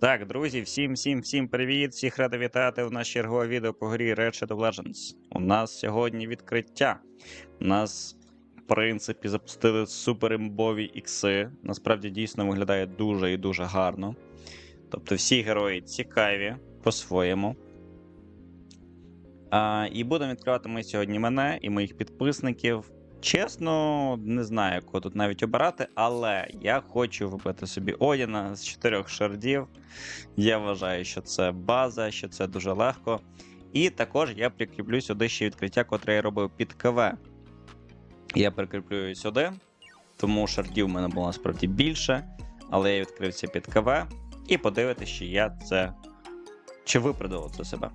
Так, друзі, всім, всім, всім привіт! Всіх радий вітати в наш чергове відео по грі Ratchet of Legends. У нас сьогодні відкриття. У нас, в принципі, запустили суперімбові ікси. Насправді дійсно виглядає дуже і дуже гарно. Тобто всі герої цікаві по-своєму. А, і будемо відкривати ми сьогодні мене і моїх підписників. Чесно, не знаю, кого тут навіть обирати, але я хочу вибити собі Одіна з чотирьох шардів. Я вважаю, що це база, що це дуже легко. І також я прикріплю сюди ще відкриття, котре я робив під КВ. Я прикріплю сюди, тому шардів в мене було насправді більше, але я відкрився під КВ і подивитися, чи я це. Чи виправдав це себе.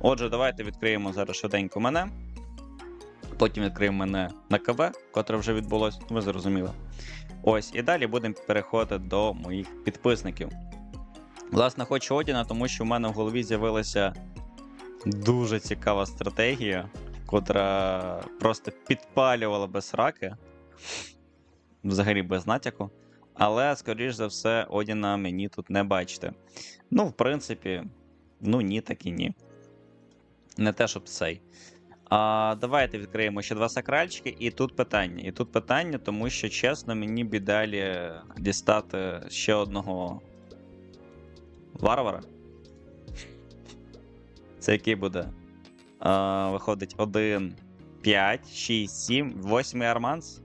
Отже, давайте відкриємо зараз швиденько мене. Потім відкриємо мене на КВ, котре вже відбулось, ви зрозуміли. Ось, і далі будемо переходити до моїх підписників. Власне, хочу Одіна, тому що в мене в голові з'явилася дуже цікава стратегія, котра просто підпалювала без раки, взагалі без натяку. Але, скоріш за все, Одіна мені тут не бачите. Ну, в принципі, ну ні, так і ні. Не те, щоб цей. А, Давайте відкриємо ще два сакральчики, і тут питання. І тут питання, тому що, чесно, мені б далі дістати ще одного варвара. Це який буде? А, Виходить 1, 5, 6, 7, 8 арманс.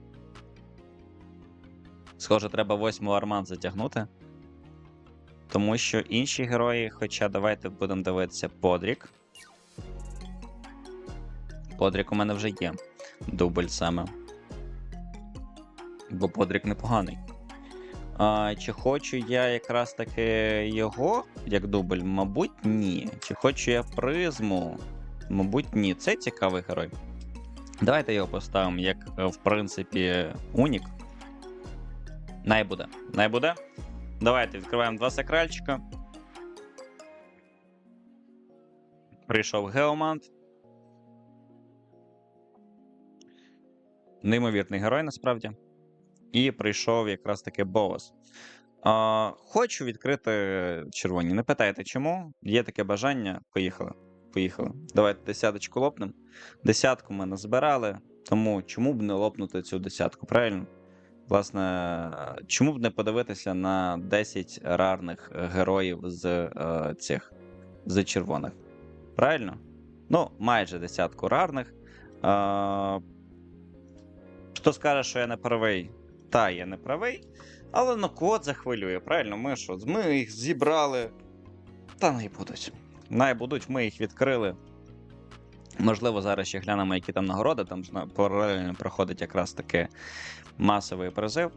Схоже, треба 8 арманс затягнути. Тому що інші герої, хоча давайте будемо дивитися Подрік. Подрік у мене вже є. Дубль саме. Бо Подрік непоганий. А, Чи хочу я якраз таки його як дубль? Мабуть, ні. Чи хочу я призму? Мабуть, ні. Це цікавий герой. Давайте його поставимо як, е, в принципі, унік. Най буде. Най буде. Давайте відкриваємо два сакральчика. Прийшов Геомант. Неймовірний герой насправді. І прийшов якраз таки Боас. А, Хочу відкрити червоні. Не питайте чому. Є таке бажання. Поїхали. Поїхали. Давайте десяточку лопнемо. Десятку ми назбирали, тому чому б не лопнути цю десятку, правильно? Власне, чому б не подивитися на 10 рарних героїв з е, цих з червоних? Правильно? Ну, майже десятку рарних. Е, Хто скаже, що я не правий? Та, я не правий. Але ну код захвилює, правильно? Ми що? Ми їх зібрали. Та не будуть. Не будуть, ми їх відкрили. Можливо, зараз ще глянемо, які там нагороди. Там паралельно проходить якраз таки масовий призив.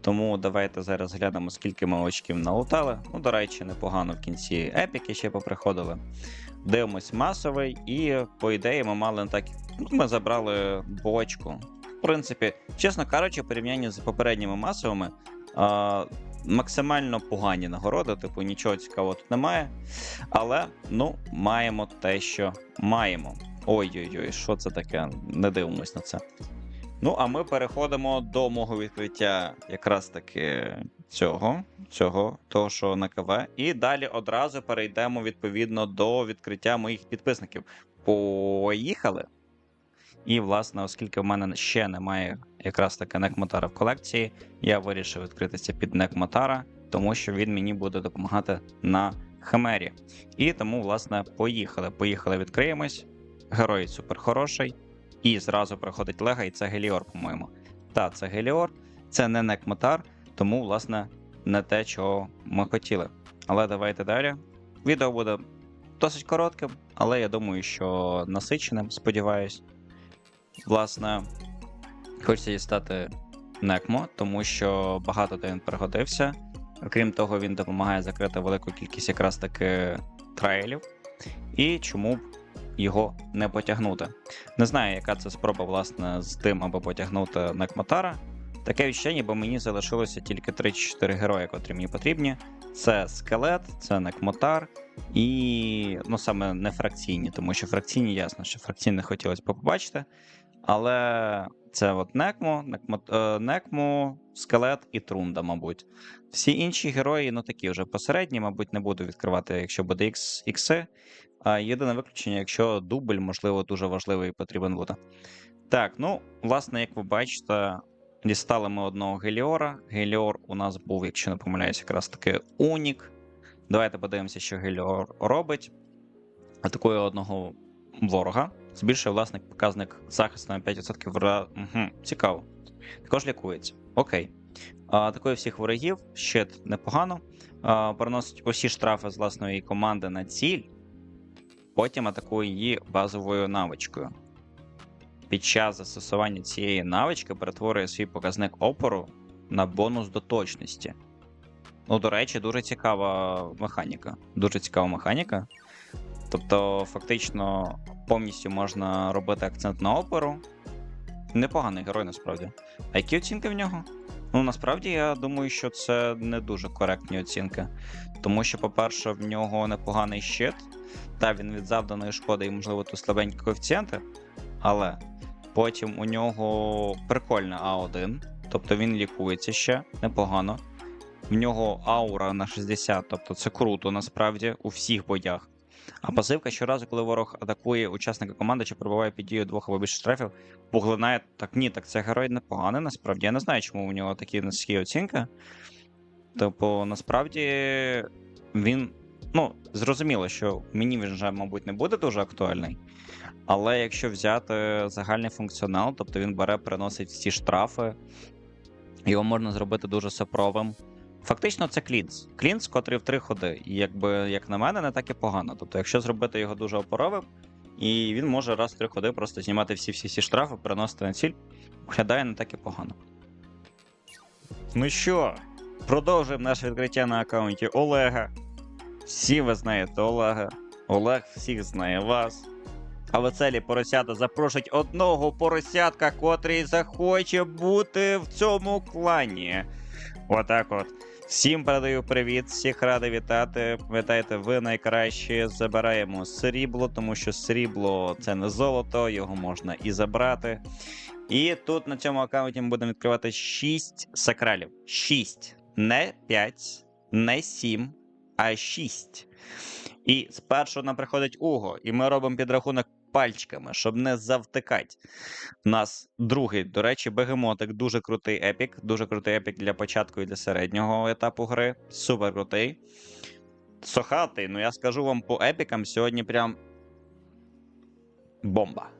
Тому давайте зараз глянемо, скільки ми очків налутали. Ну, до речі, непогано в кінці епіки ще поприходили. Дивимось масовий, і, по ідеї, ми мали так. Ну, ми забрали бочку. Принципі, чесно кажучи, в порівнянні з попередніми масовими, а, максимально погані нагороди, типу нічого цікавого тут немає. Але ну, маємо те, що маємо. Ой-ой-ой, що це таке? Не дивимось на це. Ну, а ми переходимо до мого відкриття якраз таки цього, цього, того, що на КВ. І далі одразу перейдемо відповідно до відкриття моїх підписників. Поїхали! І, власне, оскільки в мене ще немає якраз таки Некмотара в колекції, я вирішив відкритися під Некмотара, тому що він мені буде допомагати на Химері. І тому, власне, поїхали. Поїхали, відкриємось. Герой супер хороший. І зразу приходить Лего, і це Геліор, по-моєму. Та, це Геліор, це не Некмотар, тому, власне, не те, чого ми хотіли. Але давайте далі. Відео буде досить коротким, але я думаю, що насиченим, сподіваюсь. Власне, хочеться дістати Некмо, тому що багато де він пригодився. Окрім того, він допомагає закрити велику кількість якраз таки трейлів. І чому б його не потягнути? Не знаю, яка це спроба, власне, з тим, аби потягнути Некмотара. Таке відчуття, ніби мені залишилося тільки 3-4 герої, котрі мені потрібні. Це скелет, це Некмотар і ну саме не фракційні, тому що фракційні ясно, що фракційних хотілося б побачити. Але Це от Некмо, Некмо, е, Некмо, Скелет і Трунда, мабуть. Всі інші герої, ну такі вже посередні, мабуть, не буду відкривати, якщо буде X, ікси. А єдине виключення, якщо дубль, можливо, дуже важливий і потрібен буде. Так, ну, власне, як ви бачите, дістали ми одного Геліора. Геліор у нас був, якщо не помиляюсь, якраз таки Унік. Давайте подивимося, що Геліор робить. Атакує одного ворога. Збільшує власне показник захисту на 5% вра... Угу, цікаво. Також лікується. Окей. Атакує всіх ворогів, щит непогано. А, Переносить усі штрафи з власної команди на ціль. Потім атакує її базовою навичкою. Під час застосування цієї навички перетворює свій показник опору на бонус до точності. Ну, до речі, дуже цікава механіка. Дуже цікава механіка. Тобто, фактично, повністю можна робити акцент на опору. Непоганий герой, насправді. А які оцінки в нього? Ну, насправді, я думаю, що це не дуже коректні оцінки. Тому що, по-перше, в нього непоганий щит. Та він від завданої шкоди і, можливо, тут слабенькі коефіцієнти. Але потім у нього прикольна А1, тобто він лікується ще непогано. В нього аура на 60, тобто це круто насправді у всіх боях. А пасивка щоразу, коли ворог атакує учасника команди чи перебуває під дією двох або більше штрафів, поглинає так ні, так це герой непоганий, насправді. Я не знаю, чому у нього такі низькі оцінки. Тобто, насправді, він. Ну, зрозуміло, що мені він вже, мабуть, не буде дуже актуальний. Але якщо взяти загальний функціонал, тобто він бере, переносить всі штрафи, його можна зробити дуже сапровим. Фактично, це клінс. Клінс, котрий в три ходи. І якби, як на мене, не так і погано. Тобто, якщо зробити його дуже опоровим, і він може раз в три ходи просто знімати всі-всі всі штрафи, переносити на ціль, виглядає не так і погано. Ну що, продовжуємо наше відкриття на аккаунті Олега. Всі ви знаєте Олега. Олег всіх знає вас. А веселі поросята запрошують одного поросятка, котрий захоче бути в цьому клані. Отак от. Всім передаю привіт, всіх радий вітати. Пам'ятаєте, ви найкращі. Забираємо срібло, тому що срібло це не золото, його можна і забрати. І тут на цьому аккаунті ми будемо відкривати 6 сакралів. 6. Не 5, не 7, а 6. І спершу нам приходить Уго, і ми робимо підрахунок пальчиками, щоб не завтикати. У нас другий, до речі, бегемотик, дуже крутий епік. Дуже крутий епік для початку і для середнього етапу гри. Супер крутий. Сохатий, ну я скажу вам по епікам сьогодні прям бомба.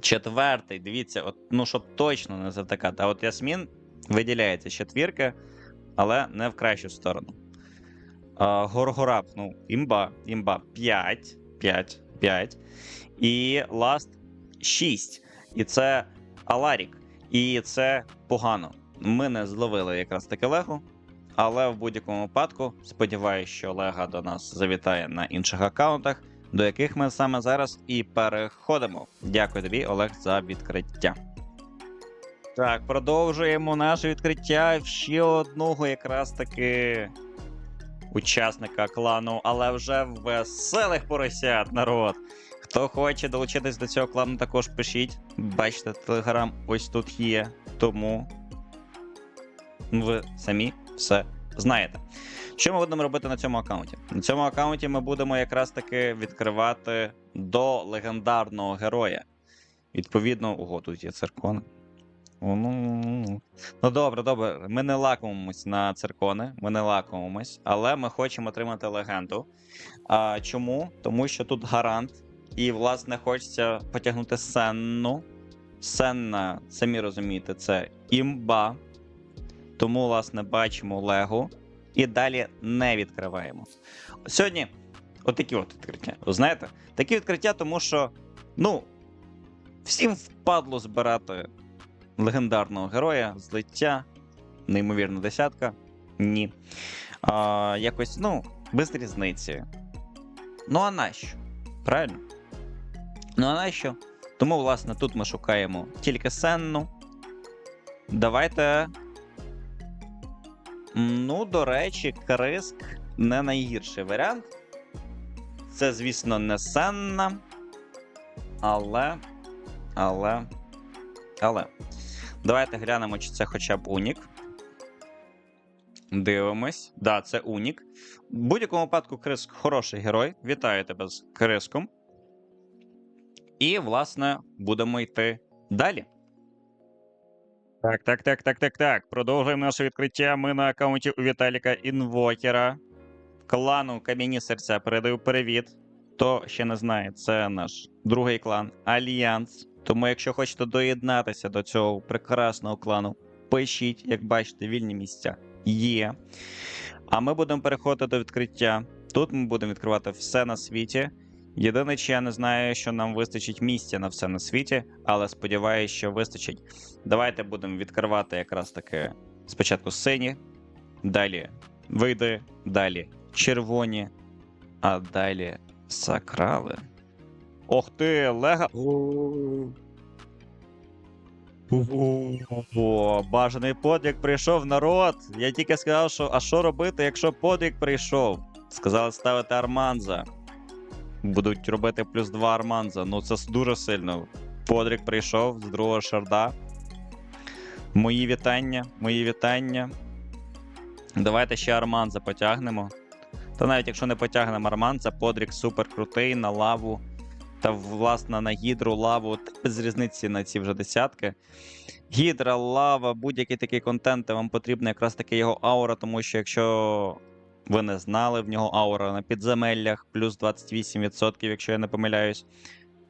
Четвертий, дивіться, от, ну щоб точно не завтикати. А от Ясмін виділяється четвірки, але не в кращу сторону. А, Горгораб, ну, імба, імба 5, 5, 5. І Ласт 6. І це Аларік. І це погано. Ми не зловили якраз таки Лего. Але в будь-якому випадку сподіваюся, що Лега до нас завітає на інших аккаунтах, до яких ми саме зараз і переходимо. Дякую тобі, Олег, за відкриття. Так, продовжуємо наше відкриття ще одного якраз таки учасника клану, але вже веселих поросят, народ. Хто хоче долучитись до цього клану, також пишіть. Бачите, телеграм ось тут є. Тому ви самі все знаєте. Що ми будемо робити на цьому аккаунті? На цьому аккаунті ми будемо якраз таки відкривати до легендарного героя. Відповідно, ого, тут є циркони. О, ну, ну, ну. ну добре, добре. Ми не лакомимось на циркони, ми не лакомимось, але ми хочемо отримати легенду. А, Чому? Тому що тут гарант, і, власне, хочеться потягнути Сенну. Сенна, самі розумієте, це імба. Тому, власне, бачимо Лего. І далі не відкриваємо. Сьогодні отакі от відкриття. Знаєте? Такі відкриття, тому що, ну, всім впадло збирати легендарного героя, злиття, неймовірна десятка. Ні. А, Якось, ну, без різниці. Ну, а нащо? Правильно? Ну, а нащо? Тому, власне, тут ми шукаємо тільки сенну. Давайте. Ну, до речі, Криск не найгірший варіант. Це, звісно, не сенна. Але. Але. Але давайте глянемо, чи це хоча б Унік. Дивимось. Да, це Унік. В будь-якому випадку Криск хороший герой. Вітаю тебе з Криском. І, власне, будемо йти далі. Так, так, так, так, так, так. Продовжуємо наше відкриття. Ми на аккаунті у Віталіка Інвокера. Клану Кам'яні серця передаю привіт. Хто ще не знає, це наш другий клан Альянс. Тому, якщо хочете доєднатися до цього прекрасного клану, пишіть, як бачите, вільні місця є. А ми будемо переходити до відкриття. Тут ми будемо відкривати все на світі. Єдине, що я не знаю, що нам вистачить місця на все на світі, але сподіваюся, що вистачить. Давайте будемо відкривати якраз таки спочатку сині, далі вийди, далі червоні, а далі сакрали. Ох ти, лега. О, бажаний подвиг прийшов народ. Я тільки сказав, що а що робити, якщо подвиг прийшов? Сказали ставити Арманза. Будуть робити плюс 2 Арманза. Ну це дуже сильно. Подрік прийшов з другого шарда. Мої вітання, мої вітання. Давайте ще Арманза потягнемо. Та навіть якщо не потягнемо Арманза, Подрік супер крутий на лаву. Та власне на гідру, лаву, без різниці на ці вже десятки. Гідра, лава, будь-який такий контент, вам потрібна якраз таки його аура, тому що якщо ви не знали, в нього аура на підземеллях, плюс 28%, якщо я не помиляюсь.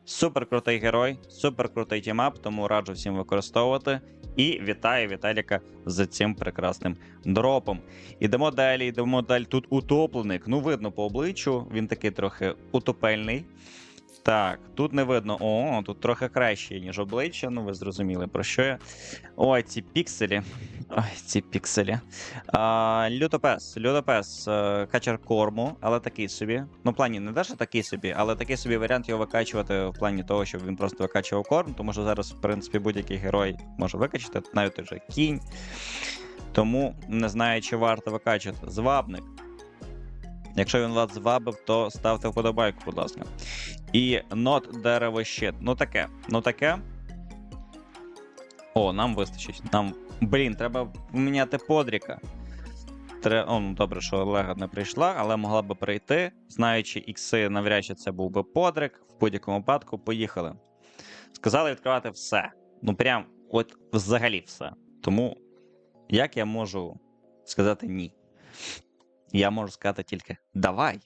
Супер крутий герой, супер крутий тімап, тому раджу всім використовувати. І вітаю Віталіка з цим прекрасним дропом. Ідемо далі, йдемо далі. Тут утопленик. Ну, видно по обличчю, він такий трохи утопельний. Так, тут не видно. О, тут трохи краще, ніж обличчя. Ну, ви зрозуміли, про що я. Ой, ці пікселі. Ой, ці пікселі. А, лютопес. Лютопес. е, Качар корму, але такий собі. Ну, в плані не те, що такий собі, але такий собі варіант його викачувати в плані того, щоб він просто викачував корм, тому що зараз, в принципі, будь-який герой може викачати, навіть той же кінь. Тому не знаю, чи варто викачувати. Звабник. Якщо він вас звабив, то ставте вподобайку, будь ласка. І нот дерево щит. Ну таке. Ну таке. О, нам вистачить. Нам. Блін, треба поміняти подріка. Тре... О, ну добре, що Олега не прийшла, але могла би прийти. Знаючи ікси, навряд чи це був би подрик. В будь-якому випадку, поїхали. Сказали відкривати все. Ну, прям, от взагалі все. Тому як я можу сказати ні? Я можу сказати тільки давай.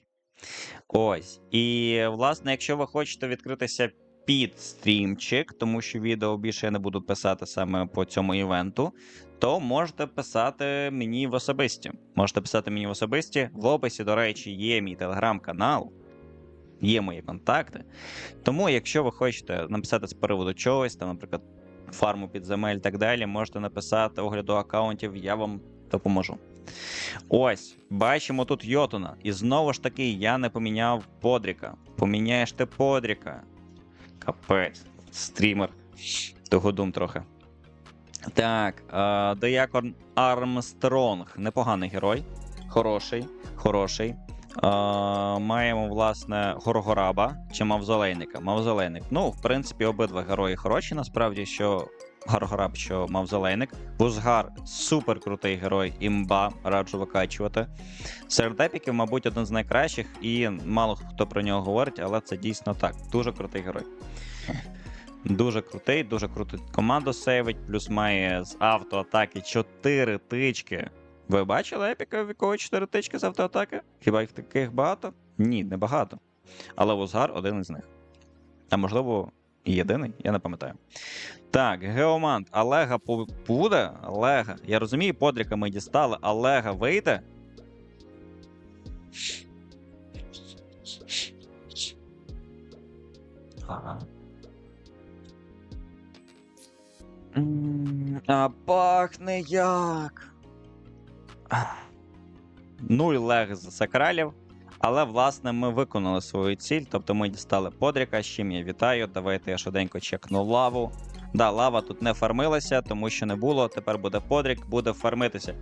Ось. І, власне, якщо ви хочете відкритися під стрімчик, тому що відео більше я не буду писати саме по цьому івенту, то можете писати мені в особисті. Можете писати мені в особисті. В описі, до речі, є мій телеграм-канал, є мої контакти. Тому, якщо ви хочете написати з приводу чогось, там, наприклад, фарму підземель і так далі, можете написати огляду аккаунтів, я вам допоможу. Ось, бачимо тут Йотуна. І знову ж таки, я не поміняв Подріка. Поміняєш ти Подріка. Капець, стрімер. Тогодум трохи. Так, е, Деякон Армстронг. Непоганий герой. Хороший, хороший. Е, маємо, власне, Горгораба чи Мавзолейника. Мавзолейник. Ну, в принципі, обидва герої хороші, насправді, що Гаргораб, що Мавзолейник. Вузгар супер крутий герой, імба, раджу викачувати. Серед епіків, мабуть, один з найкращих, і мало хто про нього говорить, але це дійсно так. Дуже крутий герой. Дуже крутий, дуже круту команду сейвить, плюс має з автоатаки 4 тички. Ви бачили епіка, в якого 4 тички з автоатаки? Хіба їх таких багато? Ні, не багато. Але Вузгар один із них. А можливо, і єдиний, я не пам'ятаю. Так, Геомант, Олега буде? Олега. Я розумію, подріка ми дістали. Олега вийде? Ага. А пахне як. Нуль лег з сакралів. Але, власне, ми виконали свою ціль, тобто ми дістали подріка, з чим я вітаю. Давайте я швиденько чекну лаву. Да, лава тут не фармилася, тому що не було. Тепер буде подрік, буде фармитися.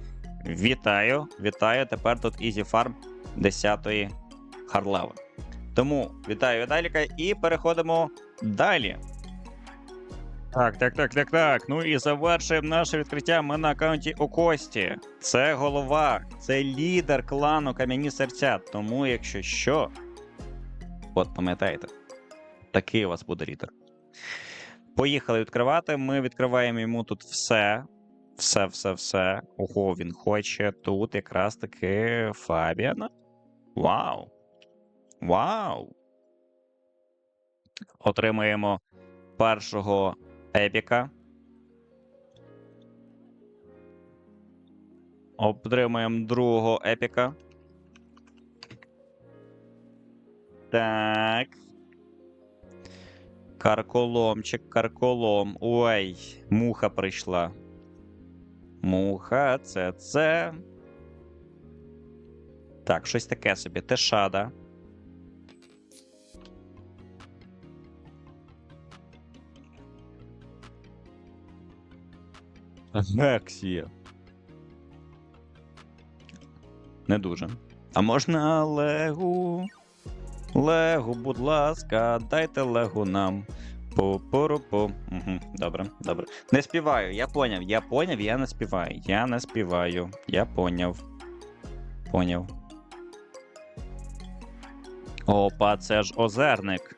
Вітаю, вітаю. Тепер тут Ізі фарм 10-ї харлави. Тому вітаю Віталіка і переходимо далі. Так, так, так, так, так. Ну і завершуємо наше відкриття. Ми на аккаунті у Кості. Це голова, це лідер клану Кам'яні серця. Тому, якщо що, от пам'ятаєте, такий у вас буде лідер. Поїхали відкривати. Ми відкриваємо йому тут все. Все, все, все. Ого, він хоче тут якраз таки Фабіана. Вау! Вау! Отримуємо першого епіка. Отримуємо другого епіка. Так. Карколомчик, карколом. Ой, муха прийшла. Муха, це це. Так, щось таке собі. Тешада. Гексія. Не дуже. А можна Легу? Легу, будь ласка, дайте Легу нам. Пу-пу-ру-пу. Угу, добре, добре. Не співаю, я поняв, я поняв, я не співаю. Я не співаю. Я поняв. Поняв. Опа, це ж озерник.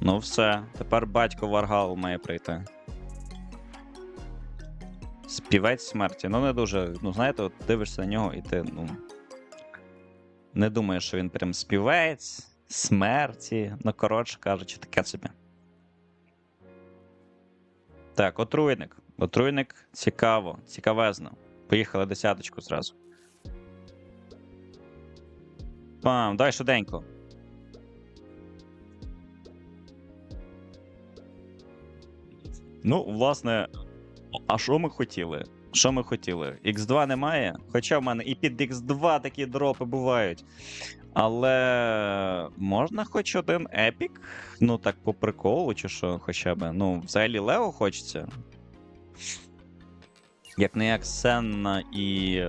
Ну все, тепер батько Варгал має прийти. Співець смерті. Ну, не дуже. Ну, знаєте, от дивишся на нього, і ти, ну. Не думаєш, що він прям співець, смерті. Ну, коротше кажучи, таке собі. Так, отруйник. Отруйник цікаво, цікавезно. Поїхали десяточку зразу. Пам, дай швиденько. Ну, власне, а що ми хотіли? Що ми хотіли? X2 немає. Хоча в мене і під X2 такі дропи бувають. Але можна хоч один епік? Ну, так по приколу, чи що, хоча б. Ну, взагалі Лео хочеться. Як не як Сенна і.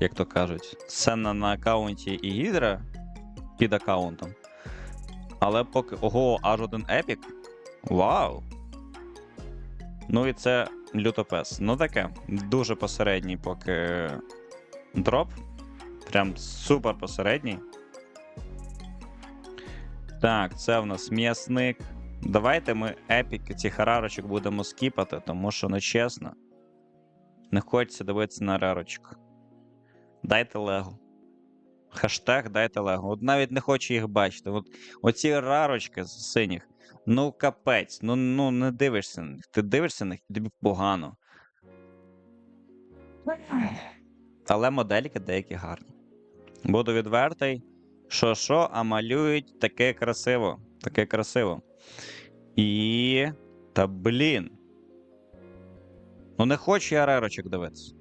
Як то кажуть, Сенна на аккаунті і Гідра під аккаунтом. Але поки. Ого, аж один епік. Вау! Ну і це лютопес. Ну таке. Дуже посередній поки дроп. Прям супер посередній. Так, це в нас м'ясник. Давайте ми епіки цих рарочок будемо скіпати, тому що, ну чесно, не хочеться дивитися на рарочок. Дайте лего. Хаштег дайте лего. От навіть не хочу їх бачити. От, оці рарочки з синіх. Ну, капець, ну ну не дивишся на них. Ти дивишся на них, тобі погано. Але модельки деякі гарні. Буду відвертий. Що що, а малюють таке красиво. Таке красиво. І. Та блін. Ну не хочу я рерочок дивитися.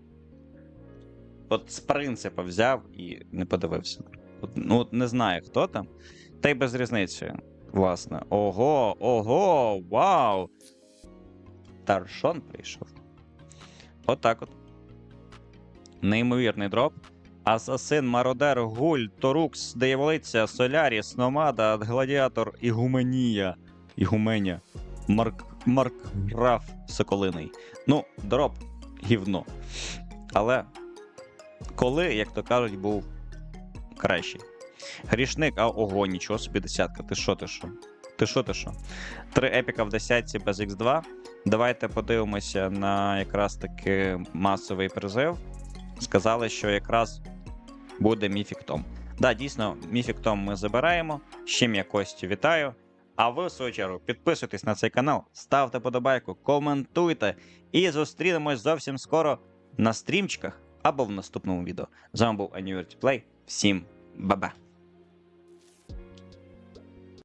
От з принципу взяв і не подивився. От, ну, от не знаю, хто там. Та й без різниці. Власне. Ого, ого, вау! Таршон прийшов. Отак от. Неймовірний дроп. Асасин, Мародер, Гуль, Торукс, Дияволиця, Соляріс, Номада, Гладіатор, Ігуменія. Ігуменя. Марк, Марк Граф Соколиний. Ну, дроп гівно. Але коли, як то кажуть, був кращий. Грішник, а ого, нічого собі десятка. Ти що, ти що? Ти що, ти що? Три епіка в десятці без Х2. Давайте подивимося на якраз таки масовий призив. Сказали, що якраз буде Міфік Том. Да, дійсно, Міфік Том ми забираємо. Ще м'якості вітаю. А ви, в свою чергу, підписуйтесь на цей канал, ставте подобайку, коментуйте і зустрінемось зовсім скоро на стрімчиках або в наступному відео. З вами був Annuity Play. Всім ба-ба!